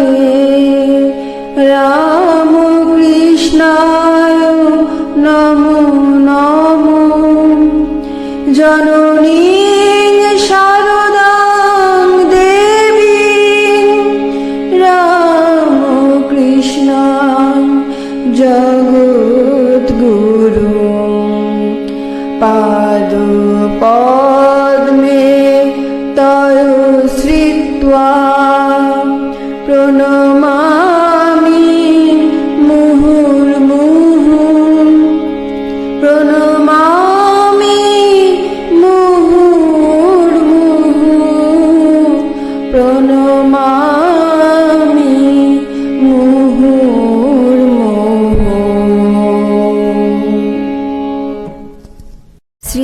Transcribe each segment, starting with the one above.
ভগবতে রামকৃষ্ণায় নমো নমো। জননী শারদাং দেবী রামকৃষ্ণ জগদ্গুরু পাদ পদ্মে তয় শ্রিত্বা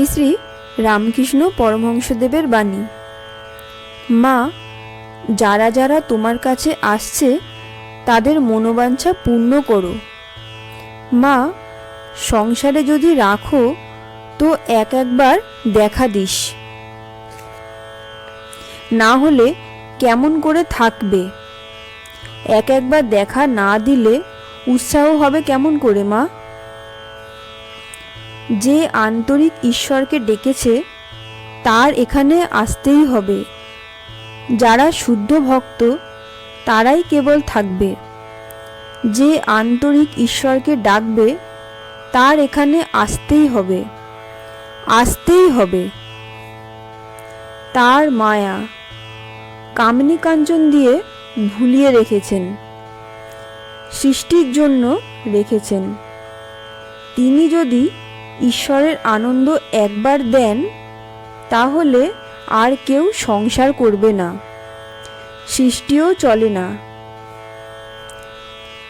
শ্রী রামকৃষ্ণ পরমহংসদেবের বাণী। মা, যারা যারা তোমার কাছে আসছে, তাদের মনোবাঞ্ছা পূর্ণ করো। মা, সংসারে যদি রাখো, তো এক একবার দেখা দিস। না হলে কেমন করে থাকবে? এক একবার দেখা না দিলে উৎসাহ হবে কেমন করে মা? যে আন্তরিক ঈশ্বরকে ডেকেছে, তার এখানে আসতেই হবে। যারা শুদ্ধ ভক্ত, তারাই কেবল থাকবে। যে আন্তরিক ঈশ্বরকে ডাকবে, তার এখানে আসতেই হবে। আসতেই হবে। তার মায়া কামিনী কাঞ্চন দিয়ে ভুলিয়ে রেখেছেন। সৃষ্টির জন্য রেখেছেন। তিনি যদি ঈশ্বরের আনন্দ একবার দেন, তাহলে আর কেউ সংসার করবে না, সৃষ্টিও চলে না।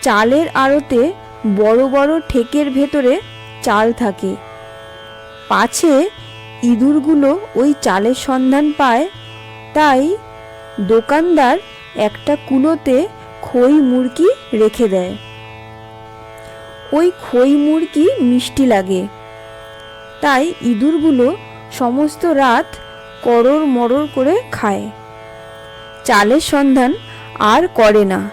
চালের আড়তে বড় বড় ঠেকের ভেতরে চাল থাকে। পাছে ইঁদুরগুলো ওই চালের সন্ধান পায়, তাই দোকানদার একটা কুলোতে খই মুরকি রেখে দেয়। ওই খই মুরকি মিষ্টি লাগে। তাই ইঁদুরগুলো সমস্ত রাত করর মরর করে খায়। চালের সন্ধান আর করে না।